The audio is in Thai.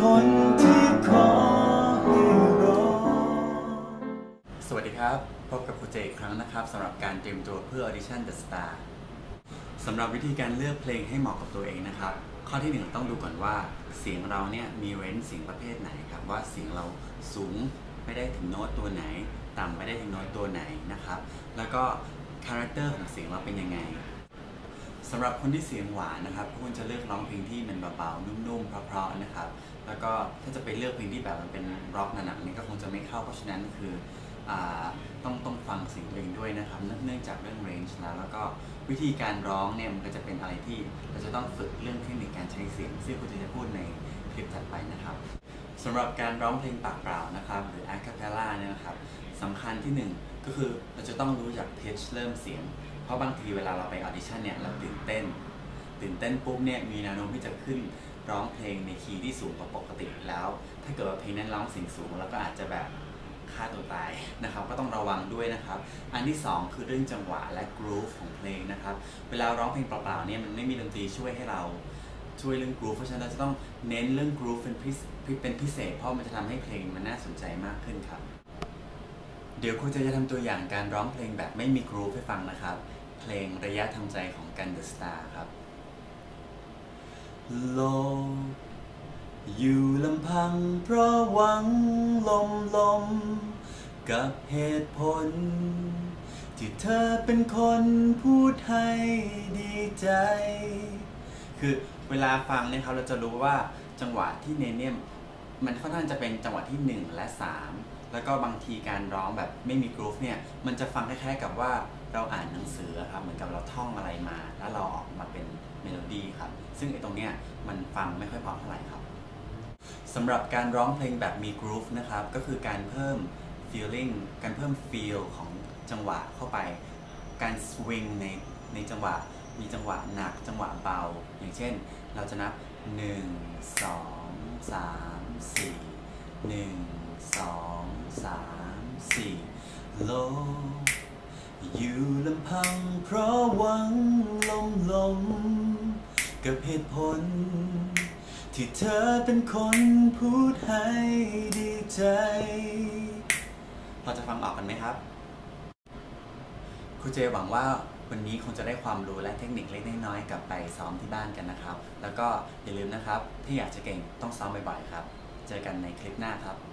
คนที่ขอให้รอ สวัสดีครับ พบกับครูเจอีกครั้งนะครับสำหรับการเตรียมตัวเพื่อ Audition The Star สำหรับวิธีการเลือกเพลงให้เหมาะกับตัวเองนะครับ ข้อที่หนึ่งต้องดูก่อนว่าเสียงเราเนี่ยมีเว้นเสียงประเภทไหนครับว่าเสียงเราสูงไม่ได้ถึงโน้ตตัวไหน ต่ำไม่ได้ถึงโน้ตตัวไหนนะครับ แล้วก็คาแรคเตอร์ของเสียงเราเป็นยังไง สำหรับคนที่เสียงหวานนะครับควรจะเลือกร้องเพลงที่มันเบาๆนุ่มๆเพราะๆนะครับ แล้วก็ถ้าจะไปเลือกเพลงที่แบบมันเป็นร็อกหนักๆนี่ก็คงจะไม่เข้าเพราะฉะนั้นคืออต้องต้องฟังเสียงตัวเองด้วยนะครับเนื่องจากเรื่องเรนจ์แล้วแล้วก็วิธีการร้องเนี่ยมันก็จะเป็นอะไรที่เราจะต้องฝึกเรื่องเทคนิคการใช้เสียงซึ่งคุณจะพูดในคลิปถัดไปนะครับสำหรับการร้องเพลงปากเปล่านะครับหรือ a cappella เนี่ยนะครับสำคัญที่หนึ่งก็คือเราจะต้องรู้จัก pitch เริ่มเสียง ราะบางทีเวลาเราไปออดิชั่นเนี่ยเราตื่นเต้น ตื่นเต้นปุ๊บเนี่ยมีแนวโน้มที่จะขึ้นร้องเพลงในคีย์ที่สูงกว่าปกติแล้ว ถ้าเกิดว่าเพลงนั้นร้องเสียงสูงเราก็อาจจะแบบฆ่าตัวตายนะครับก็ต้องระวังด้วยนะครับ อันที่ 2 คือเรื่องจังหวะและกรูฟของเพลงนะครับ เวลาร้องเพลงเปล่าๆเนี่ยมันไม่มีดนตรีช่วยให้เราช่วยเรื่องกรูฟเพราะฉะนั้นเราจะต้องเน้นเรื่องกรูฟเป็นพิเศษเป็นพิเศษ เพราะมันจะทำให้เพลงมันน่าสนใจมากขึ้นครับ เดี๋ยวครูจะจะทำตัวอย่างการร้องเพลงแบบไม่มีกรูฟให้ฟังนะครับ เพลงระยะทำใจของกันเดอะสตาร์ครับ โลกอยู่ลำพังเพราะหวังลมลม กับเหตุผล ที่เธอเป็นคนพูดให้ดีใจ คือเวลาฟังเนี่ยครับเราจะรู้ว่าจังหวะที่เนเนี่ย มันค่อนข้างจะเป็นจังหวะที่ 1 และ 3 แล้วก็บางทีการร้องแบบไม่มีกรูฟเนี่ย มันจะฟังคล้ายๆกับว่าเราอ่านหนังสือครับ เหมือนกับเราท่องอะไรมา แล้วเราออกมาเป็นเมโลดี้ครับ ซึ่งไอ้ตรงเนี้ยมันฟังไม่ค่อยพราะเท่าไหร่ครับสำหรับการร้องเพลงแบบมีกรูฟนะครับ ก็คือการเพิ่ม feeling การเพิ่ม feel ของจังหวะเข้าไป การสวิงในในจังหวะ มีจังหวะหนัก จังหวะเบา อย่างเช่น เราจะนับ 1 2 3 4 1 2 3 4โลอยู่ลำพังเพราะหวังลมลมกับเหตุผล ที่เธอเป็นคนพูดให้ดีใจ พอจะฟังออกกันไหมครับครูเจหวังว่าวันนี้คงจะได้ความรู้และเทคนิคเล็กน้อยๆกลับไปซ้อมที่บ้านกันนะครับ แล้วก็อย่าลืมนะครับ ถ้าอยากจะเก่งต้องซ้อมบ่อยๆครับ เจอกันในคลิปหน้าครับ